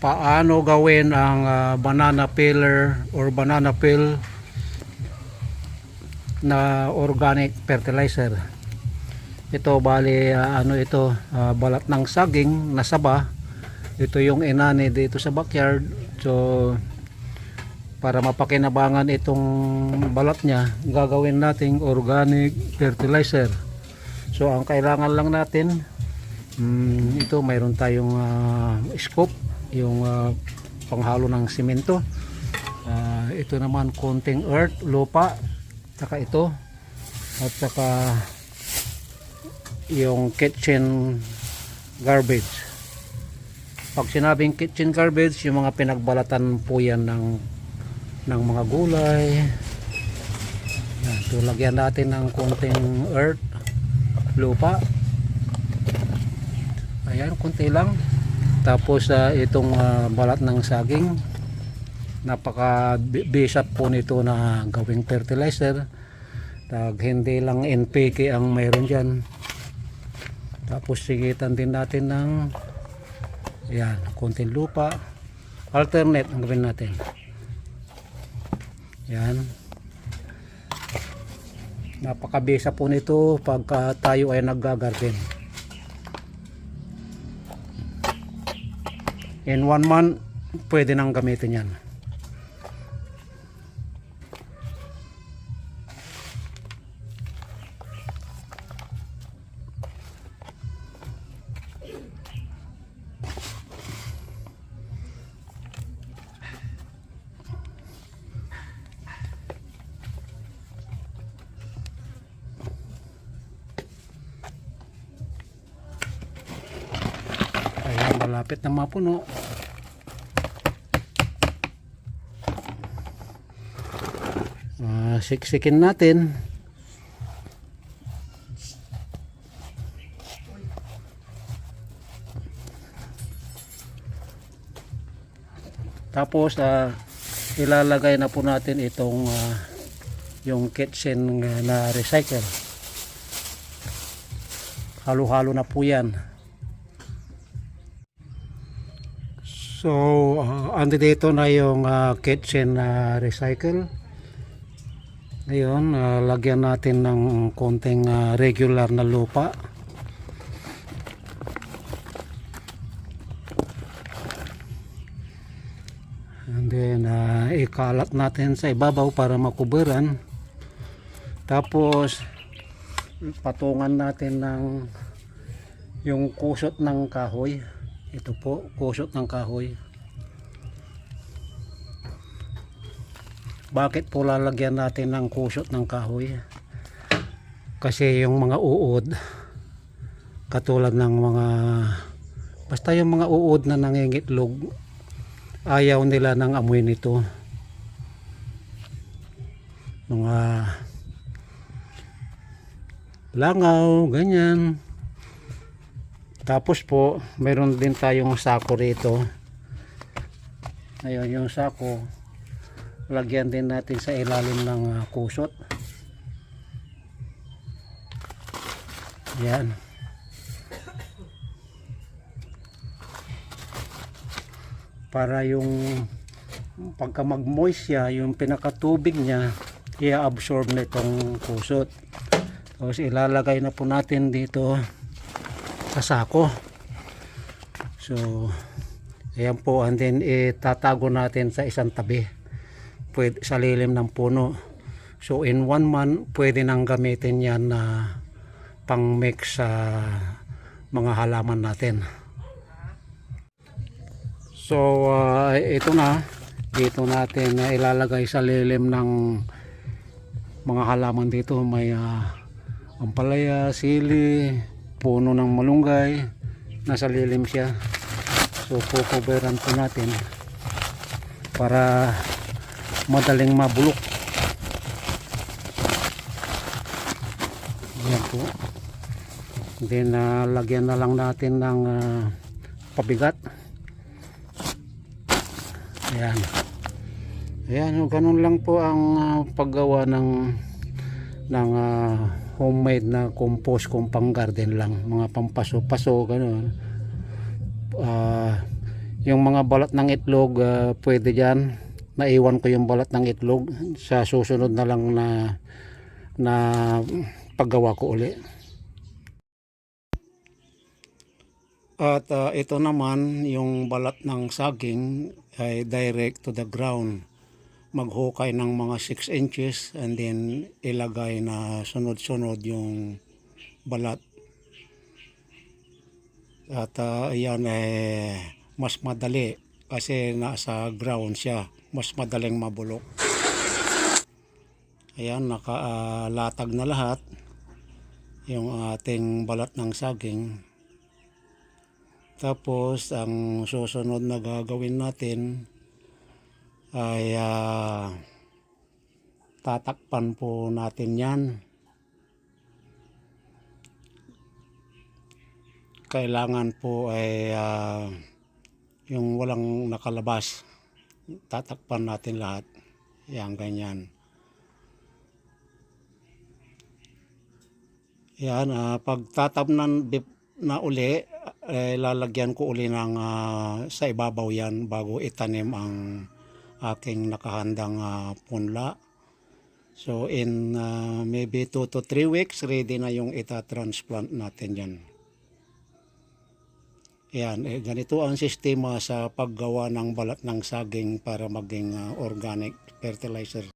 paano gawin ang ah, banana peeler or banana peel na organic fertilizer. Ito bali ah, ano ito ah, balat ng saging na saba. Ito yung inani dito sa backyard. So para mapakinabangan itong balat niya, gagawin nating organic fertilizer. So ang kailangan lang natin mm, ito mayroon tayong ah, scoop, yung ah, panghalo ng simento. Ah, ito naman konting earth, lupa, saka ito at saka yung kitchen garbage. Pag sinabing kitchen garbage, yung mga pinagbalatan po yan ng ng mga gulay. Yan, lagyan natin ng konting earth, lupa. Ayan, konti lang. Tapos ah, itong ah, balat ng saging. Napaka bi- bisap po nito na gawing fertilizer. Tag hindi lang NPK ang mayroon diyan. Tapos sigitan din natin ng yan, konting lupa. Alternate ang gawin natin. Yan. Napakabisa po nito pagka tayo ay naggagarden. In one month, pwede nang gamitin yan. Malapit na mapuno. Ah, siksikin natin. Tapos ah, ilalagay na po natin itong ah, yung kitchen na recycle. Halo-halo na po yan. So, uh, ando dito na yung ah, kitchen na recycle. Ngayon, ah, lagyan natin ng konting ah, regular na lupa. And then, ah, ikalat natin sa ibabaw para makuberan. Tapos, patungan natin ng yung kusot ng kahoy. Ito po, kusot ng kahoy. Bakit po lalagyan natin ng kusot ng kahoy? Kasi yung mga uod, katulad ng mga, basta yung mga uod na nangingitlog, ayaw nila ng amoy nito. Mga langaw, ganyan. Tapos po, meron din tayong sako rito. Ayun, yung sako. Lagyan din natin sa ilalim ng ah, kusot. Yan. Para yung pagka mag-moist siya, yung pinakatubig niya, i-absorb na itong kusot. Tapos ilalagay na po natin dito sa sako. So, ayan po, and then itatago natin sa isang tabi. Pwede, sa lilim ng puno. So, in one month, pwede nang gamitin yan na pang mix sa mga halaman natin. So, ah, ito na. Dito natin na ilalagay sa lilim ng mga halaman dito. May ah, ampalaya, sili, puno ng malunggay. Nasa lilim siya. So kukuberan po natin para madaling mabulok. Yan po. Then uh, lagyan na lang natin ng ah, pabigat. Ayan. Ayan ganun lang po ang ah, paggawa ng ng ah, homemade na compost kung pang garden lang. Mga pampaso-paso ganun. Ah, yung mga balat ng itlog ah, pwede dyan. Naiwan ko yung balat ng itlog. Sa susunod na lang na na paggawa ko uli. At ah, ito naman yung balat ng saging ay direct to the ground maghukay ng mga 6 inches and then ilagay na sunod-sunod yung balat. At ah, yan eh mas madali kasi nasa ground siya. Mas madaling mabulok. Ayan nakalatag na lahat yung ating balat ng saging. Tapos ang susunod na gagawin natin ay ah, tatakpan po natin yan. Kailangan po ay ah, yung walang nakalabas tatakpan natin lahat. Yan ganyan. Yan ah, pag tatabnan bip- na uli eh, lalagyan ko uli ng ah, sa ibabaw yan bago itanim ang aking nakahandang ah, punla so in ah, maybe 2 to 3 weeks ready na yung ita-transplant natin yan yan, eh, ganito ang sistema sa paggawa ng balat ng saging para maging ah, organic fertilizer.